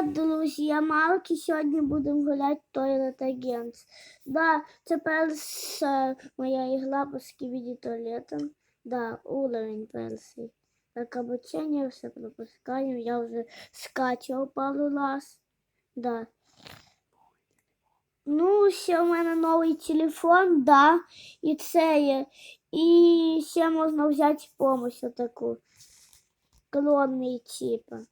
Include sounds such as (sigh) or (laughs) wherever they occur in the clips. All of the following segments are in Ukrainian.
Привіт, друзі! Я Малки. Сьогодні будемо гуляти Toilet Agents. Да, це перша моя ігла по скібіді туалетом. Да, уровень перший. Так, обучення все пропускаємо. Я вже скачував пару раз. Да. Ну, ще в мене новий телефон, да, і це є. І ще можна взяти помощь таку. Клонний типа.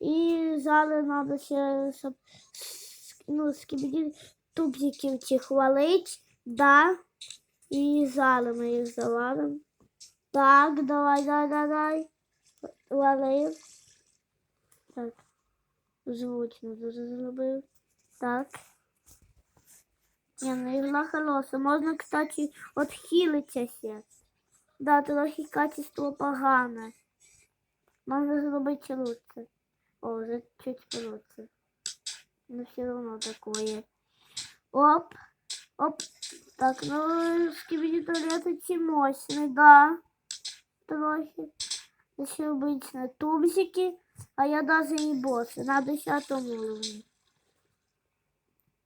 І зараз треба ще, щоб ну, скибіді тубзиків ці хвалить, да. І зараз ми їх завалимо. Так, давай, давай, давай. Валив. Так. Звучно дуже зробив. Так. Ні, ну ігла хороша. Можна, кстати, отхилитися ще. Да, трохи качество погане. Можна зробити лучше. О, уже чуть лучше. Но все равно такое. Оп. Оп. Так, ну, скибиди туалеты ці мощный, да. Трохи. Еще обычно тубзики, а я даже не босс. На десятому уровне.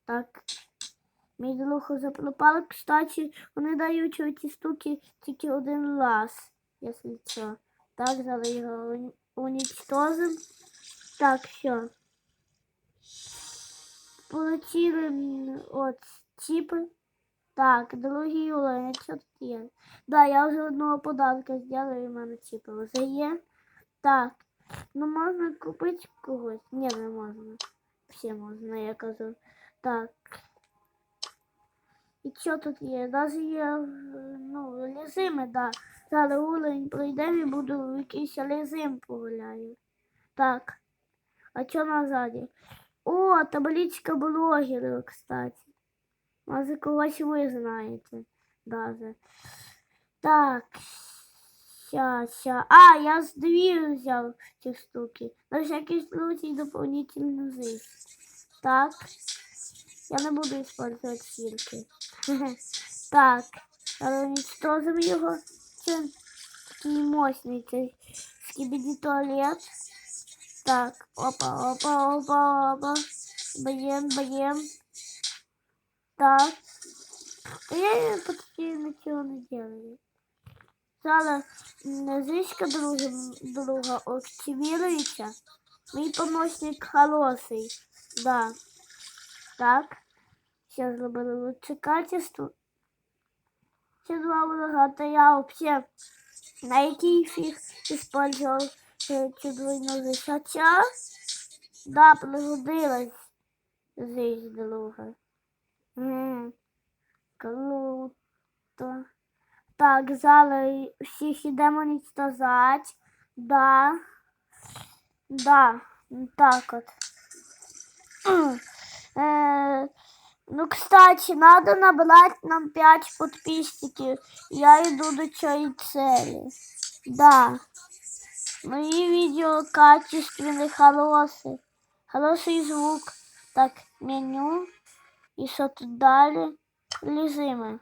Так. Мій друг запропали. Кстати, вони дають оці штуки тільки один раз, якщо що. Так, зараз його уні- уничтожим. Так, все. Получили от чипи. Так, другий уровень, що тут є? Да, я вже одного подарка зробила, і в мене чипи вже є. Так. Ну можна купити когось? Ні, не можна. Все можна, я кажу. Так. І що тут є? Даже є, ну, лізими, да. Зараз уровень пройдемо і буду в якийсь лізим погуляю. Так. А що назаді? О, табличка блогерів, кстати. Може, когось ви знаєте. Даже. Так. Ща, ща. А, я з дві взяв ці штуки. На всякий случай дополнительную жизнь. Так. Я не буду использовать силки. (laughs) Так. Уничтожим такий мощний цей скибіді туалет. Так, опа, опа, опа, опа. Б'єм, б'єм. Так. А я почти нічого не делаю. Зараз м, зичка друга, друга активирується. Мій помощник хороший. Да. Так. Сейчас зробили лучше качество. Ще два врага, то я вообще на який фіг использовал е, цю двойну зись. Хоча, да, пригодилась зись друга. Круто. Так, зараз всіх ідемо уничтожати. Да. Да, так от. (clears throat) Е, ну, кстати, надо набрать нам 5 подписчиков. Я иду до чьей цели. Да. Мои видео качественные, хорошие. Хороший звук. Так, меню. И что тут дали? Лежим.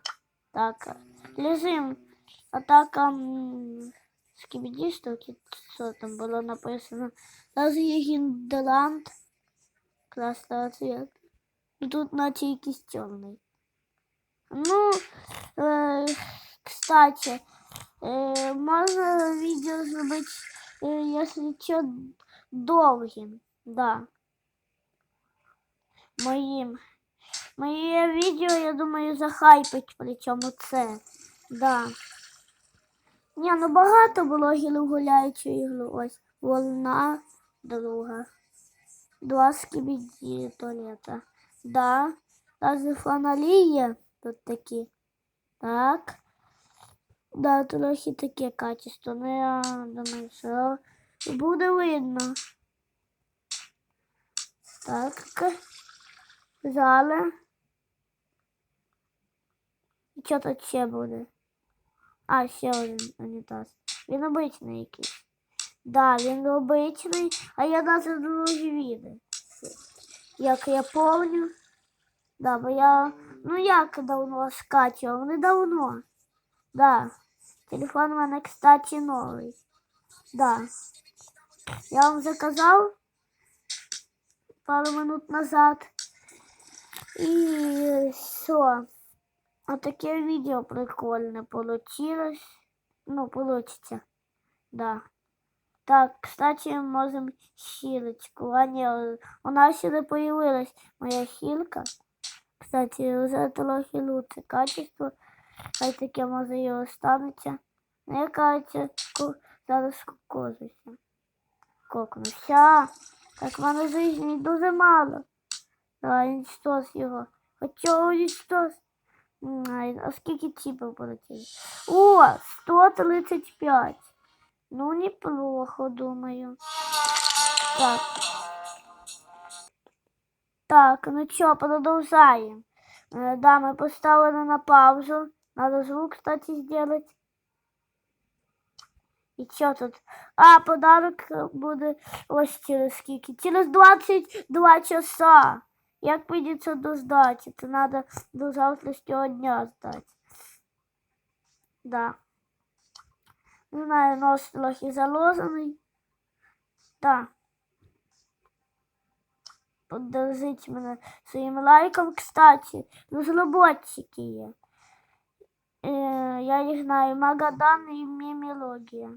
Так, лежим. А так, ам, скибиди штуки, что там было написано. Даже Гінделанд. Красного цвета. І тут наче якийсь темний. Ну, е, кстати, е, можна відео зробити, е, якщо що, довгим. Да. Моїм. Моє відео, я думаю, захайпить, причому це. Да. Ні, ну багато блогерів гуляючи ігру. Ось волна друга. Два скибіді туалета. Да. Даже фонарі є тут такі. Так. Да, трохи таке качество. Ну я думаю, що буде видно. Так. Зали. І що тут ще буде? А, ще один унітаз. Він обичний якийсь. Да, він обичний, а я навіть другі відео. Як я помню. Да, бо я. Ну як давно скачував? Недавно. Да. Телефон у мене, кстати, новий. Да. Я вам заказав. пару минут назад. І все. Отаке відео прикольне получилось. Ну, получится. Да. Так, кстати, можем хилочку. А не, у нас сюда появилась моя хилка. Кстати, уже трохи лучше качество. Хай таке може і останеться. Ну, я кажется, ку... зараз кукозуся. Кокнуся. Так, в мене жизни дуже мало. Давай, уничтожь його. Хочу уничтожь. М, ай, А скільки чіпів полетіло? О, 135. Ну, неплохо, думаю. Так. Так, ну чё, продолжаем. Э, Да, мы поставили на паузу. Надо звук, кстати, сделать. І що тут? А, подарок е, буде ось через скільки. Через 22 часа. Як прийдеться до здачі? Це треба до завтрашнього дня здати. Да. Не знаю, нос трохи заложений. Да. Поддержіть мене своїм лайком, кстати. Розроботчики є. Е, я їх знаю. Магадан і Мемелогія.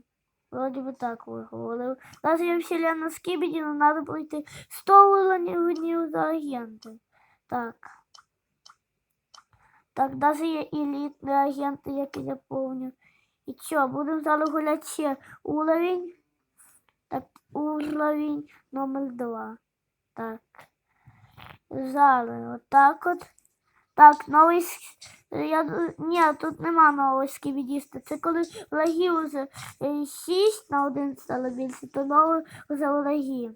Вроде бы так виговорив. Даже я вселенная Скибіді, но надо пройти 100 уровнів за агенти. Так. Так, даже є елітні агенти, як я помню. І що, будемо зараз гуляти ще уровень. Так, уровень номер 2. Так. Зараз отак от. Так, новий я ні, тут нема нового скібідіста. Це коли враги вже 6 на 1 стало більше, то новий вже враги.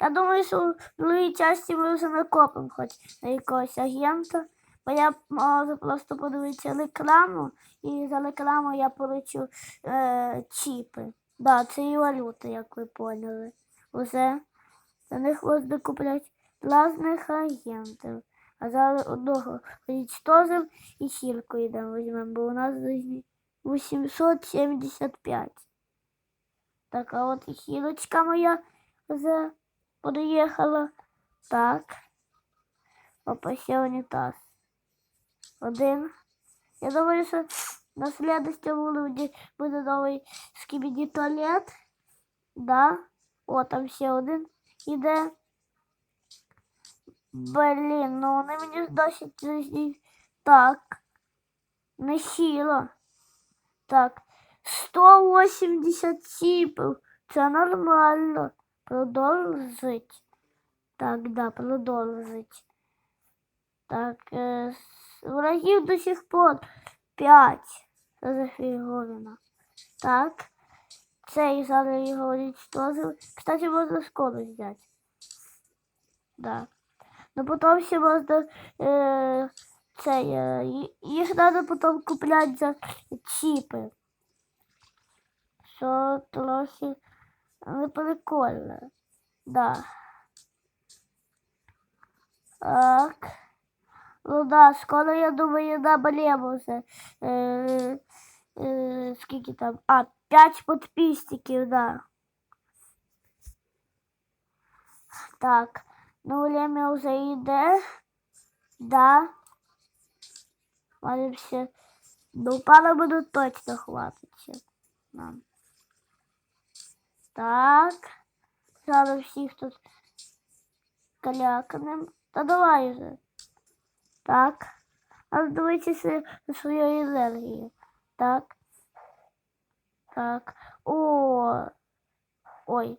Я думаю, що в другій часті ми вже накопимо хоч на якогось агента. Бо я можу просто подивитися рекламу, і за рекламу я полечу е, чіпи. Да, це і валюта, як ви поняли. Уже за них можна купляти різних агентів. А зараз одного уничтожим і сірку йдемо візьмемо, бо у нас 875. Так, а от і хілочка моя вже подоїхала. Так. Опа, унітаз. Один. Я думаю, що на следующем уровне буде новий скібіді туалет. Да. О, там ще один іде. Блін, ну вони мені зі- Так. Не сіло. Так. 180 чіпів. Це нормально. Продовжить. Так, да, продовжить. Так, е, врагів до сих пор 5. Це зафіговано. Так. Цей зараз його уничтожив. Кстати, можна скорость взяти. Да. Ну потом ще можна е, цей, е, ї- їх треба потім купляти за чіпи. Що трохи не прикольно. Да. Так. Ну да, скоро я думаю на Балему вже. Е, е, скільки там? А, 5 підписників, да. Так. Ну, время уже йде. Да. Молимся. Ну, пару минут точно хватить ще нам. Так. Зараз всіх тут каляканем. Та давай же. Так. Дивитися на свою енергію. Так. Так. О. Ой.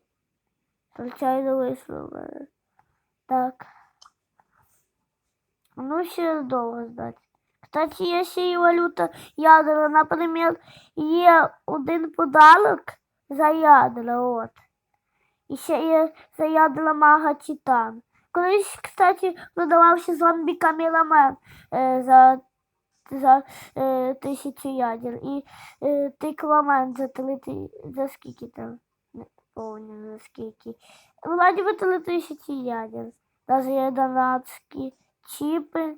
Случайно вийшло. Так. Ну, ще довго здати. Кстати, ще і валюта ядра. Наприклад, є один подарок за ядра, от. І ще є за ядра мага Титан. Колись, кстати, продавався зомбі камерамен е, за, за е, тисячу ядер. І е, тиквамен за три за скільки там? Не помню за скільки. Би тисячі ядер. Є донатські чіпи.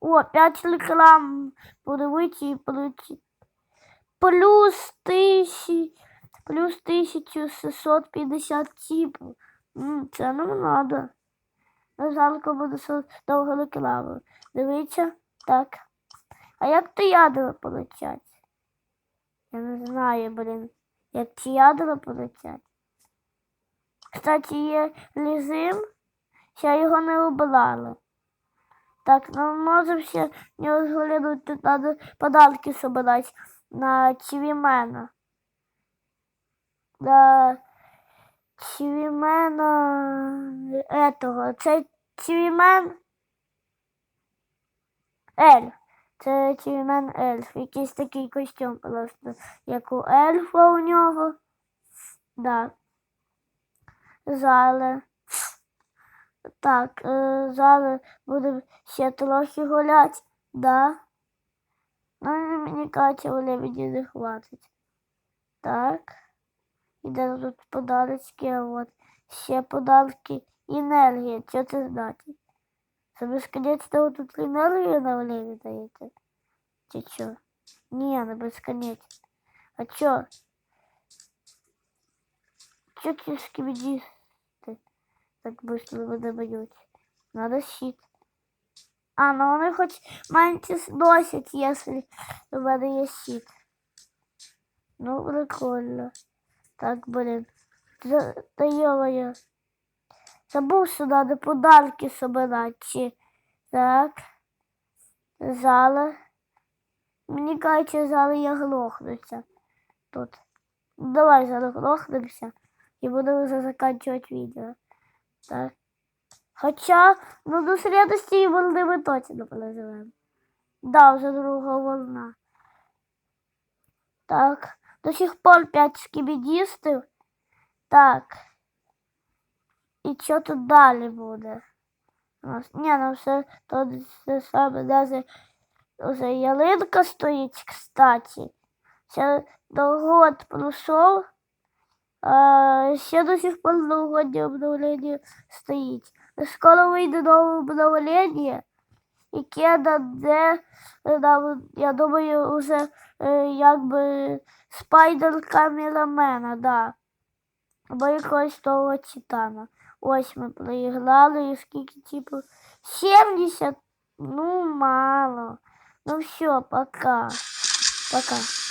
О, 5 реклам. Подивіться і полетіть. Плюс тисячі, плюс 1650 чіпів. Це нам надо. на жалко буде довго рекламу. Дивіться, так. А як то ядра полетять? Я не знаю, блін. Як ці ядра полетять. Кстати, є режим, ще його не обрали. Так, ну може ще не розглянуть, тут треба подарки собирати на Чівімена. Да, Чівімена этого. Це Чівімен Ель. Це Чівімен Ельф. Якийсь такий костюм просто, як у ельфа у нього. Да. Зали. Так, е, зараз будемо ще трохи гуляти, да. Ну, мені кажеться, вони мені не хватить. Так. І тут подарочки, а от ще подарки. Енергія, що це значить? Це безконечно тут енергію на время даєте? Чи що? Ні, не безконечно. А що? Що ці скибідісти так быстро выдают? Надо щит. А, ну вони хоч менше сносять, якщо у мене є щит. Ну, прикольно. Так, блин. Та йо Забув, що надо подарки собирати. Так. Зала. Мені кажеться, зараз я глохнуся. Тут. Давай зараз глохнемося і будемо закінчувати відео. Так. Хоча, ну до следующей волны мы точно проживем. Да, уже друга волна. Так, до сих пор 5 скибідістів. Так. І що тут далі буде? У нас, ні, ну все то все саме, даже уже ялинка стоїть, кстати. Ще до год пройшов, а ще до сих пор новогоднє обновлення стоїть. Скоро вийде нове обновлення, яке даде, е, нам, я думаю, уже е, якби спайдер камерамена, да. Або якогось того титана. Ось ми проіграли, і скільки, типу, 70? Ну, мало. Ну все, пока. Пока.